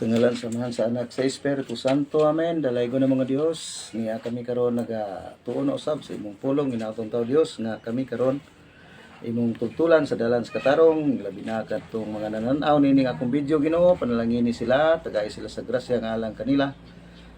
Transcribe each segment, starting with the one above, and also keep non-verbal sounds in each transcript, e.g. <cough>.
Sa ngalan sa Anak sa Espiritu Santo. Amen. Dalay ko na mga Dios. Niya kami karon naga tuon na usab sa imong pulong. Inautong tao Dios nga kami karon imong tugtulan sa dalan sa katarong. Labi na katong mga nananaw nining akong video Ginoo. Panalangin ni sila. Tagay sila sa grasya nga alang kanila.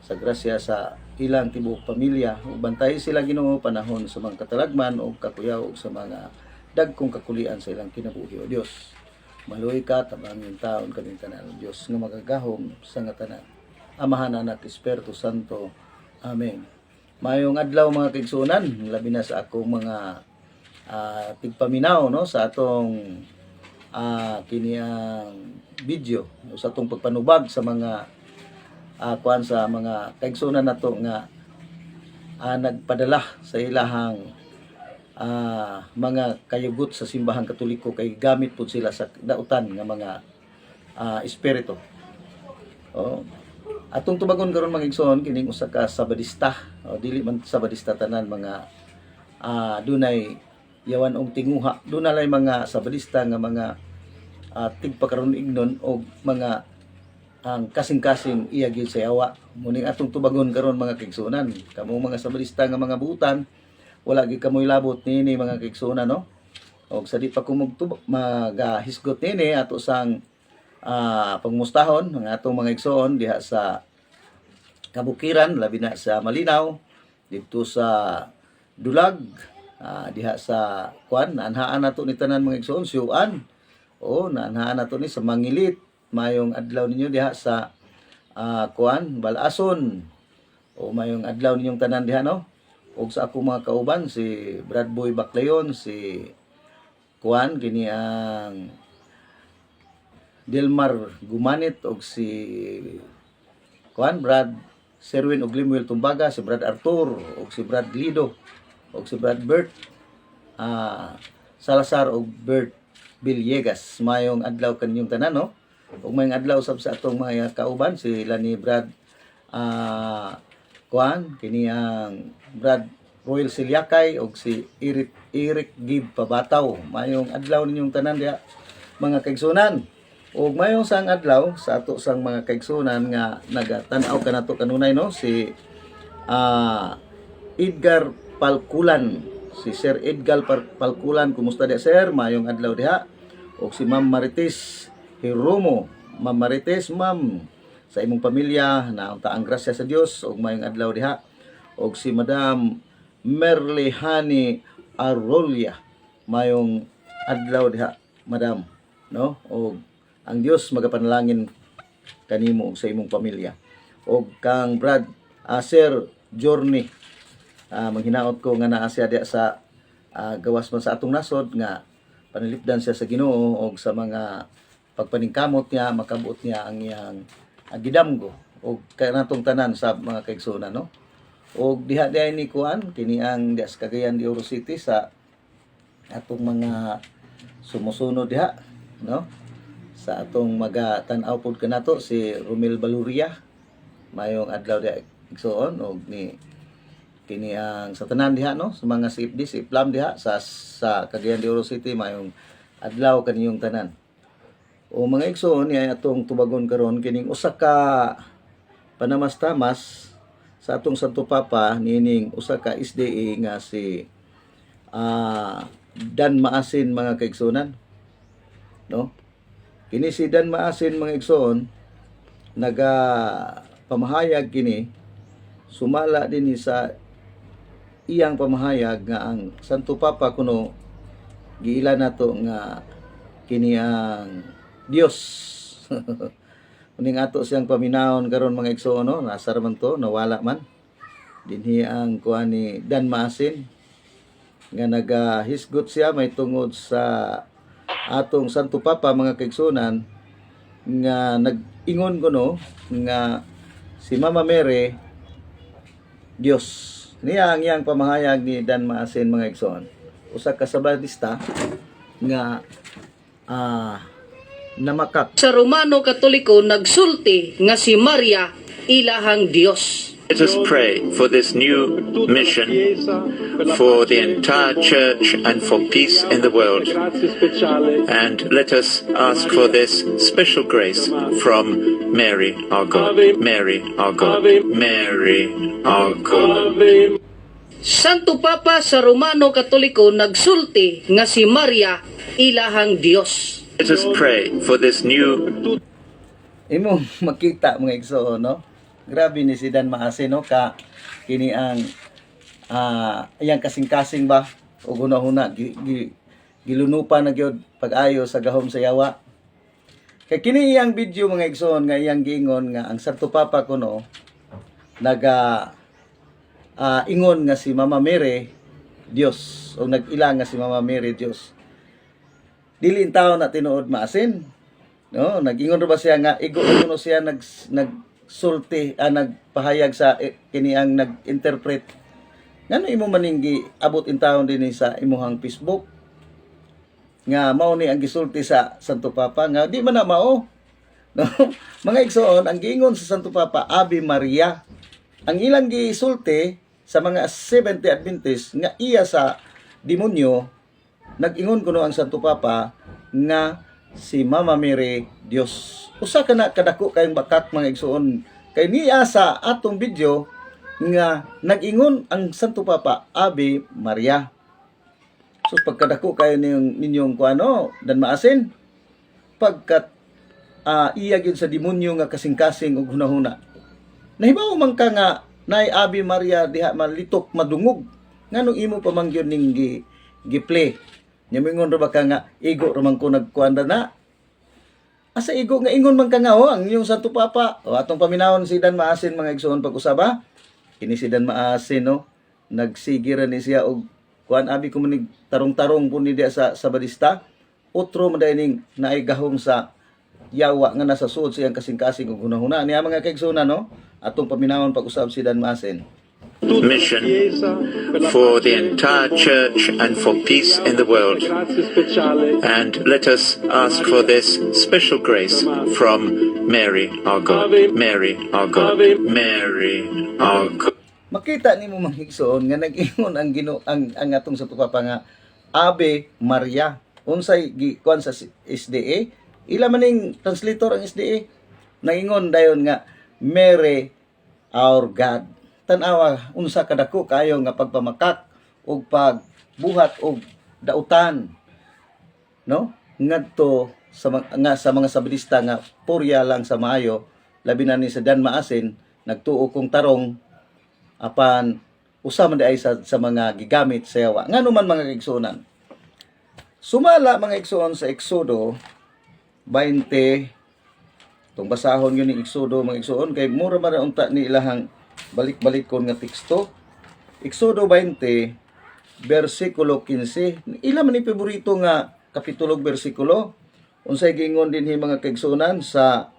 Sa grasya sa ilang tibuok pamilya. Ug sila Ginoo panahon sa mga katalagman o kakuyaw ug sa mga dagkong kakulian sa ilang kinabuhi o Dios Maluy ka, tabangin taon kaming tanan, Diyos nga magagahom sa nga tanan. Amahan anak Espiritu Santo. Amen. Mayong adlaw mga kaigsunan, labi na sa akong mga ah, tigpaminaw no sa atong ah, kiniyang video sa atong pagpanubag sa mga ah, kuan sa mga kaigsunan nato nga ah, nagpadala sa ilahang ah, mga kayugot sa simbahan katoliko kay gamit po sila sa dautan nga mga ah, espiritu. Oh. Atong tubagon karon mga igsoon kining usa ka sabadista o dili man sabadista tanan mga ah, dunay yawan og tinguha. Dunay mga sabadista nga mga uh, tigpakaron ignon og mga ang kasing-kasing iya gyud sa yawa. Muning atong tubagon karon mga kigsunan. Kamo mga sabadista nga mga butan wala gid kamoy labot nini mga kigsunan no. Og sa di pa ko magtub- magahisgot nini ato sang ah, pangmustahon ng atong mga igsoon diha sa kabukiran labi na sa Malinaw dito sa Dulag ah, diha sa kwan anhaan nato ni tanan mga igsoon siyuan. O naanhaan nato ni sa Mangilit mayong adlaw ninyo diha sa ah, kwan Balason. O mayong adlaw ninyong tanan diha no ug sa ako mga kauban si Brad Boy Baclayon si Kuan kini ang Delmar Gumanit og si Kuan Brad Serwin og Tumbaga si Brad Arthur og si Brad Lido og si Brad Bert ah Salazar og Bert Villegas. Mayong adlaw kaninyong tanan no? Ug mayong adlaw sab sa atong mga kauban si Lani Brad ah kuan kini ang Brad Royal Silyakay og si Eric Eric Gib Pabataw. Mayong adlaw ninyong tanan diha mga kaigsunan. Ug mayong sang adlaw sa ato sang mga kaigsunan nga nagatan-aw kanato kanunay no? Si ah Edgar Palkulan. Si Sir Edgar Palkulan. Kumusta diha sir? Mayong adlaw diha. Ug si Ma'am Marites Hiromo Ma'am Marites ma'am sa imong pamilya na ang grasya sa Dios. Ug mayong adlaw diha. Ug si Madam Merlehani Arolia. Mayong adlaw diha Madam no? Ug ang Dios magapanalangin kanimo ug sa imong pamilya. Ug kang Brad uh, Sir Journey ah manghinaot ko nga naa siya diha sa ah, gawas man sa atong nasod nga panalipdan siya sa Ginoo og sa mga pagpaningkamot niya makabuot niya ang iyang uh, gidamgo og kanatong tanan sa mga kaigsunan no og diha diha ni kuan kini ang diha sa Cagayan de Oro City sa atong mga sumusunod diha no? Sa atong maga tan-aw pod kanato si Romel Baluria mayong adlaw diha igsoon og ni kini ang sa tanan diha no? Sa mga CFD si Plam diha sa sa Cagayan de Oro City mayong adlaw kaniyong tanan. O mga igsoon niya atong tubagon karon kining usa ka panamastamas sa atong Santo Papa nining usa ka SDA nga si ah Dan Maasin mga kaigsunan. No? Kini si Dan Maasin mga igsoon naga pamahayag kini sumala din ni sa iyang pamahayag nga ang Santo Papa kuno giila nato nga kini ang Dios <laughs> Uning ato siyang paminahon karon mga igsoon no nasa man to nawala man. Dinhi ang kuha ni Dan Maasin nga nagahisgot siya may tungod sa atong Santo Papa mga kaigsunan nga nag-ingon ko no nga si Mama Mary Dios niya ang iyang pamahayag ni Dan Maasin mga igsoon. Usa ka sabadista nga ah namakak sa Romano Katoliko nagsulti nga si Maria ilahang Dios. Let us pray for this new mission, for the entire church and for peace in the world. And let us ask for this special grace from Mary, our God. Mary, our God. Mary, our God. Santo Papa sa Romano Katoliko nagsulti nga si Maria ilahang Dios. Let us pray for this new imo makita mga igsoon no? Grabe ni si Dan Maase no? Ka kini ang ah iyang kasing-kasing ba? Ug huna-huna gi, gi, gilunupa na gyud pag-ayo sa gahom sa yawa. Kay kini iyang video mga igsoon nga iyang giingon nga ang Santo Papa kuno naga ah, ingon nga si Mama Mary Dios o nag-ila nga si Mama Mary Dios dili in tao na tinuod maasin No, nagingon ra ba siya nga igo kuno siya nag nagsulti ah, nagpahayag sa eh, kini ang nag-interpret. Ngano imo maninggi abot in taon din sa imuhang Facebook? Nga mao ni ang gisulti sa Santo Papa nga di man na mao. No? <laughs> Mga igsoon ang giingon sa Santo Papa Ave Maria. Ang ilang gisulti sa mga 70 Adventist nga iya sa demonyo nag-ingon kuno ang Santo Papa nga si Mama Mary Dios. Usa ka na kadako kayong bakat mga igsuon. Kay niya sa atong video nga nag-ingon ang Santo Papa Ave Maria. So pagkadako kayo ninyong, ninyong kuano dan maasin pagkat ah, iya gyud sa demonyo nga kasing-kasing ug hunahuna. Nahibaw man ka nga nay Ave Maria diha malitok madungog nganong imo pa man gyud ning gi, gi-play Nyamingon ra ba ka nga igo ra man ko nagkuanda na. Asa igo nga ingon man ka nga ho ang inyong Santo Papa. O atong paminawon si Dan Maasin mga igsoon pag-usaba. Kini si Dan Maasin no. Nagsigira ni siya og kuan abi ko manig tarong-tarong po ni diya sa sa badista. Utro man ning naay gahom sa yawa nga nasa suod siyang kasing-kasing ug hunahuna niya mga kaigsoona no. Atong paminawon pag-usab si Dan Maasin. Mission for the entire church and for peace in the world. And let us ask for this special grace from Mary, our God. Mary, our God. Mary, our God. makita nimo mga higsoon nga nag-ingon ang Ginoo ang ang atong sa Papa nga Ave Maria unsay gi kuan sa SDA ila maning translator ang SDA nangingon dayon nga Mary our God tan-awa unsa kadako kayo nga pagpamakak ug pagbuhat og dautan no? Ngadto sa nga sa mga sabidista nga purya lang sa maayo labi na ni sa Dan Maasin nagtuo kong tarong apan usa man ay sa, sa mga gigamit sa yawa. Ngano man mga igsuonan sumala mga igsuon sa Exodo 20 Itong basahon yun ni Exodo mga igsuon kay mura man unta ni ilahang balik-balik kon nga teksto. Exodo 20 versikulo 15 ila man ni paborito nga kapitulo ug bersikulo? Unsay gingon din mga kaigsunan sa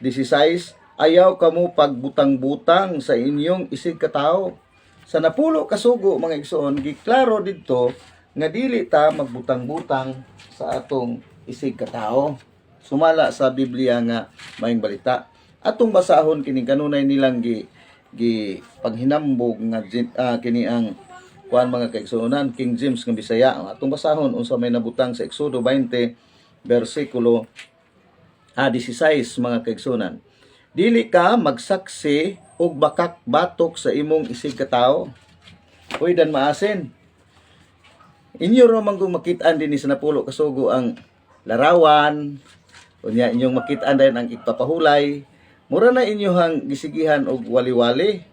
16 ayaw kamo pagbutang-butang sa inyong isig katao sa napulo kasugo mga igsoon giklaro didto nga dili ta magbutang-butang sa atong isig katao sumala sa Biblia nga maayong balita. Atong basahon kini kanunay nilang gi gi paghinambog nga ah, kini ang kuan mga kaigsuonan King James nga Bisaya. Atong basahon unsa may nabutang sa Exodo 20 bersikulo ah, 16 mga kaigsuonan. Dili ka magsaksi og bakak batok sa imong isig katao Uy, dan maasin. Inyo ro man makitaan din ni sa napulo kasugo ang larawan, unya inyong makitaan din ang ipapahulay, mura na inyohang gisigihan og wali-wali.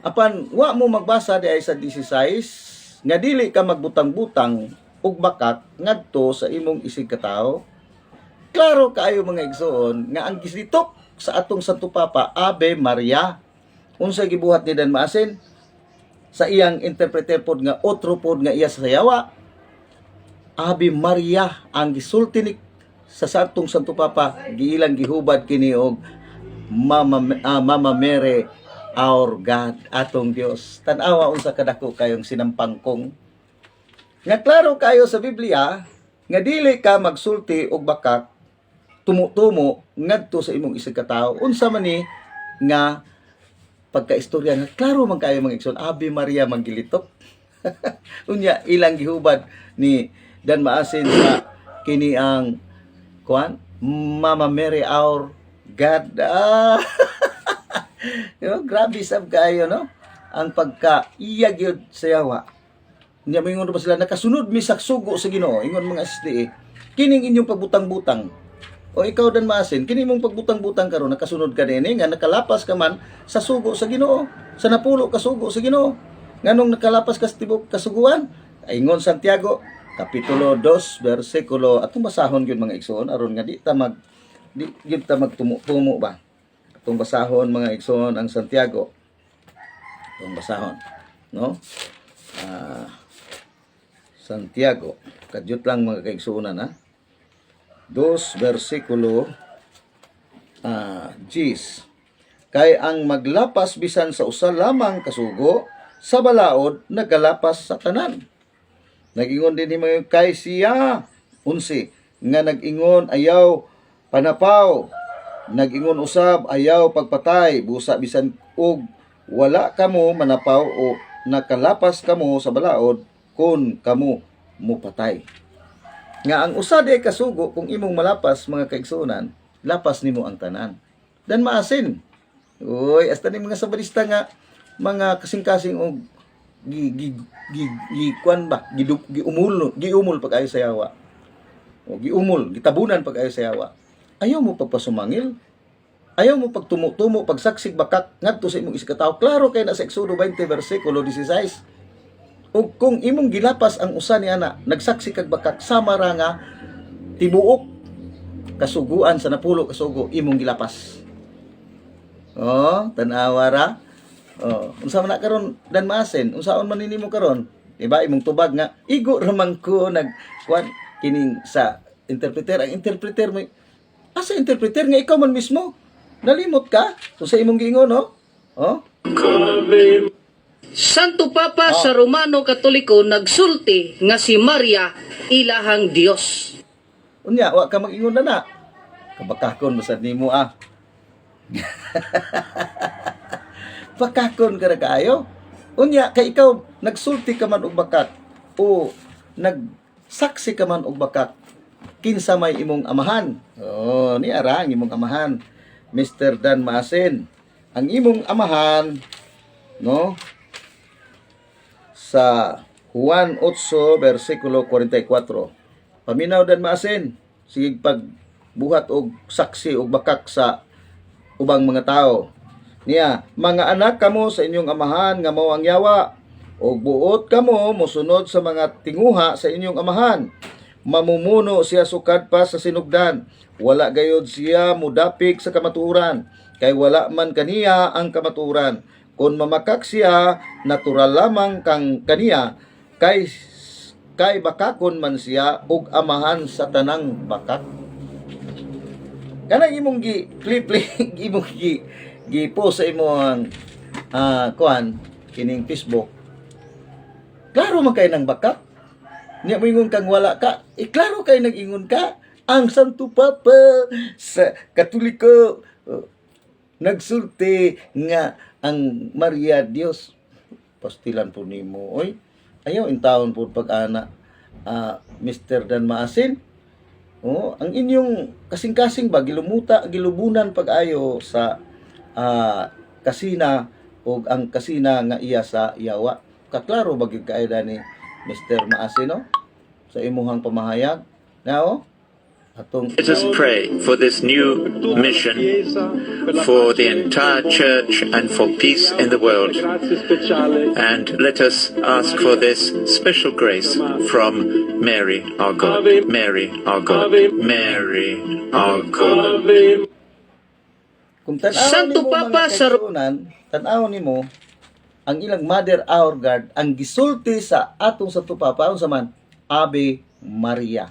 Apan wa mo magbasa di ay sa 16 nga dili ka magbutang-butang og bakak ngadto sa imong isig katao. Klaro kaayo mga igsoon nga ang gisitok sa atong Santo Papa Ave Maria unsa gibuhat ni Dan Maasin sa iyang interpreter pod nga otro pod nga iya sa yawa Ave Maria ang gisulti ni sa satong Santo Papa giilang gihubad kini og Mama ah, Mama Mary our God atong Dios tan-awa unsa kadako kayong sinampangkong nga klaro kayo sa Biblia nga dili ka magsulti og bakak tumutumo ngadto sa imong isig katao. Unsa man ni nga pagkaistorya nga klaro man kayo mga igsoon. Ave Maria manggilitop. <laughs> Unya ilang gihubad ni Dan Maasin sa kini ang kuan Mama Mary our God. Ah. <laughs> You know, grabe sab kayo no? Ang pagka iyag yun sa yawa. Niya mo ingon pa sila nakasunod mi saksugo sa Ginoo. Ingon mga SDA kining inyong pagbutang-butang. O ikaw dan maasin kini mong pagbutang-butang karon nakasunod ka dinhi nga nakalapas ka man sa sugo sa Ginoo sa napulo ka sugo sa Ginoo. Nganong nakalapas ka sa tibok kasuguan ingon Santiago kapitulo 2 bersikulo atong basahon gyud mga igsoon aron nga di ta mag di gyud ta magtumo-tumo ba? Atong basahon mga igsoon ang Santiago. Atong basahon no? Ah, Santiago. Kadyot lang mga kaigsuunan ha? 2 versikulo ah, 10 kay ang maglapas bisan sa usa lamang kasugo sa balaod nagkalapas sa tanan. Nagingon din himo yung kay siya. Unsi, nga nagingon ayaw panapaw. Nagingon usab ayaw pagpatay. Busa bisan og wala kamo manapaw o nakalapas kamo sa balaod kun kamo mupatay. Nga ang usa di kasugo kung imong malapas mga kaigsunan, lapas nimo ang tanan. Dan maasin. Uy, hasta ni mga sabarista nga mga kasing-kasing og gi gi gi, gi kwan ba gidu, giumul giumol pag ayo sa yawa o giumol gitabunan pag ayo sa yawa ayaw mo pagpasumangil. Ayaw mo pagtumo-tumo pagsaksig bakak ngadto sa imong iskataw klaro kay na sa Exodo 20 versikulo 16 ug kung imong gilapas ang usa ni ana nagsaksi kag bakak sama ra nga tibuok. Kasuguan sa napulo kasugo imong gilapas. Oh tanawa ra. Oh, unsa man karon dan maasin, unsaon man nimo karon? Diba imong tubag nga igo ramang ko nag kining sa interpreter ang interpreter mo asa interpreter nga ikaw man mismo? Nalimot ka? So sa imong giingon no? Oh? Santo Papa sa Romano Katoliko nagsulti nga si Maria ilahang Dios. unya wa ka mag-ingon na na. Kabakakon mo sad nimo ah. <laughs> Bakakon ka na kaayo? Unya kay ikaw nagsulti ka man og bakat o nagsaksi ka man og bakat kinsa may imong amahan? Oh ni ara ang imong amahan Mr. Dan Masin ang imong amahan no? Sa Juan 8 versikulo 44 paminaw Dan Masin sige pag buhat og saksi og bakak sa ubang mga tao. Niya mga anak kamo sa inyong amahan nga mao ang yawa og buot kamo mosunod sa mga tinguha sa inyong amahan mamumuno siya sukad pa sa sinugdan. Wala gayod siya mudapik sa kamaturan kay wala man kaniya ang kamaturan. Kung mamakak siya natural lamang kang kaniya kay kay bakakon man siya og amahan sa tanang bakak kanang imong gi clip <laughs> imong gi gi post sa imong ah kuan kining Facebook. Klaro man kay nang bakak niya mo kang wala ka. Eh, klaro kay nag-ingon ka. Ang Santo Papa sa Katoliko uh, nagsulti nga ang Maria Dios pastilan po nimo oy. Ayaw in taon po pag ana ah, Mr. Dan Maasin. Oh, ang inyong kasing-kasing ba gilumuta gilubunan pag-ayo sa ah, kasina o ang kasina nga iya sa yawa. Kaklaro ba gyud kaayda ni Mr. Maasino sa imuhang pamahayag? Now, atong Let us pray for this new mission for the entire church and for peace in the world. And let us ask for this special grace from Mary, our God. Mary, our God. Mary, our God. kung tan-aw Santo Papa, mga sa- tan-aw nimo ang ilang Mother Our God ang gisulti sa atong Santo Papa unsa man Ave Maria.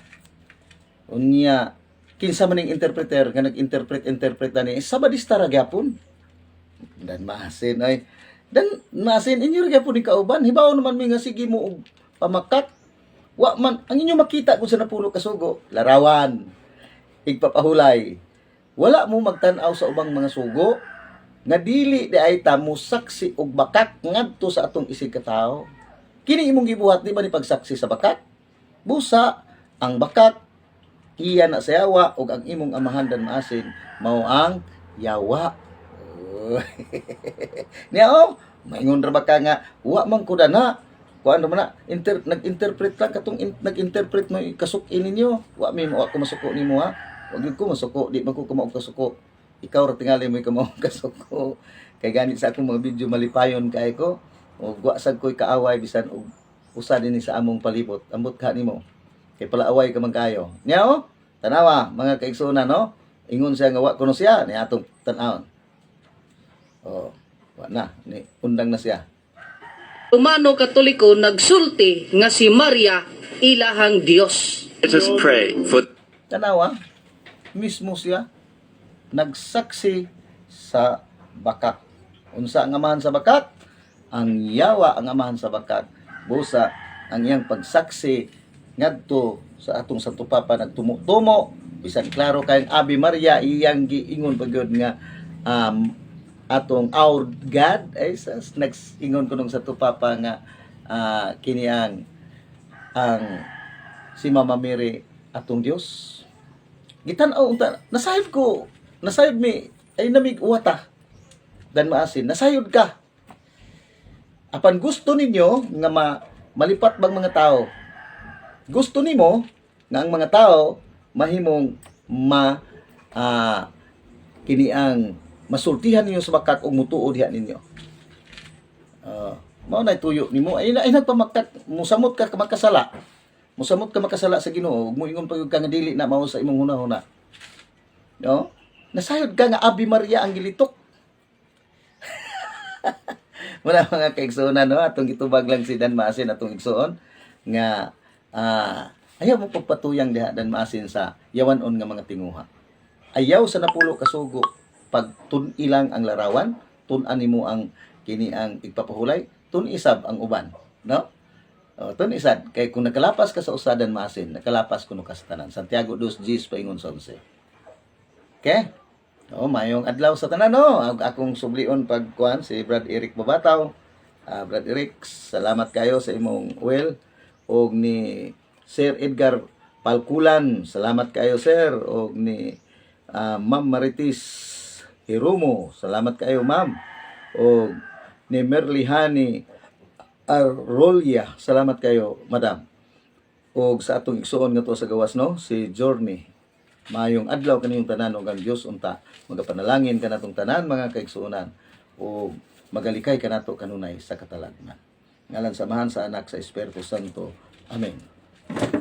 Unya kinsa man ning interpreter nga nag-interpret interpret na ni sabadista ra gyapon. Dan masin ay dan masin inyo gyapon ni kauban hibaw naman mi nga sige mo og pamakak. Wa man ang inyo makita kung sa napuno kasugo larawan igpapahulay. Wala mo magtan-aw sa ubang mga sugo nga dili di ay ta musaksi og bakak ngadto sa atong isig katao. Kini imong gibuhat di ba ni pagsaksi sa bakak? Busa ang bakak iya na sa yawa ug ang imong amahan dan maasin mao ang yawa. <laughs> Niya oh, maingon ra ba ka nga wa man ko na kuan man na inter nag-interpret lang katong in, nag-interpret mo kasuk-in ninyo. Wa mi wa ko masuko nimo ha. Wag ko masuko, di man ko kumao kasuko. Ikaw ra tingali mo kumao <laughs> kasuko. Kay gani sa akong mga video malipayon kay ko. O wa sad ko'y kaaway bisan og usa dinhi sa among palibot. Ambot ka nimo. Kay pala away ka man kayo. Niya oh, tanawa mga kaigsunan no. Ingon siya nga wa kuno siya ni atong tan-awon. Oh, wa na ni undang na siya. Romano Katoliko nagsulti nga si Maria ilahang Dios. Let us pray for Tanawa, mismo siya nagsaksi sa bakak. Unsa ang amahan sa bakak? Ang yawa ang amahan sa bakak. Busa ang iyang pagsaksi ngadto sa atong Santo Papa nagtumo-tumo bisan klaro kay Ave Maria iyang giingon pagyud nga um, atong our God ay sa nagsingon ko nung Santo Papa nga ah, kini ang ang si Mama Mary atong Dios gitan-aw unta nasayod ko nasayod mi ay namig uwata dan maasin nasayod ka. Apan gusto ninyo nga ma, malipat bang mga tao? Gusto nimo nga ang mga tao mahimong ma ah, kini ang masultihan ninyo sa bakat ug mutuod diha ninyo. Uh, mao na tuyo nimo. Ay, ay nagpamakat musamot ka ka magkasala musamot ka makasala sa Ginoo. Ug moingon pag ka nga dili na mao sa imong hunahuna. No nasayod ka nga Abi Maria ang gilitok <laughs> Muna mga kaigsuonan no atong gitubag lang si Dan Maasin atong igsuon nga ah ayaw mo pagpatuyang diha Dan Maasin sa yawanon nga mga tinguha ayaw sa napulo kasugo pag tun-ilang ang larawan tun-an nimo ang kini ang igpapahulay tun-isab ang uban no Oh, tun isad kay kung nakalapas ka sa usadan maasin, nakalapas kuno ka sa tanan. Santiago 2:10 paingon sa 11. Okay? Oh, mayong adlaw sa tanan no. Ang akong sublion pagkuan si Brad Eric Babataw. Ah, Brad Eric, salamat kayo sa imong well og ni Sir Edgar Palkulan. Salamat kayo sir og ni ah, Ma'am Maritis Hiromo. Salamat kayo ma'am. Og ni Merlihani Arrolia. Salamat kayo, madam. Og sa atong igsuon nga to sa gawas no, si Journey. Mayong adlaw kaniyong tanan ug ang Dios unta magapanalangin kanatong tanan mga kaigsuonan o magalikay kanato kanunay sa katalagman. Ngalan sa Amahan sa Anak sa Espiritu Santo. Amen.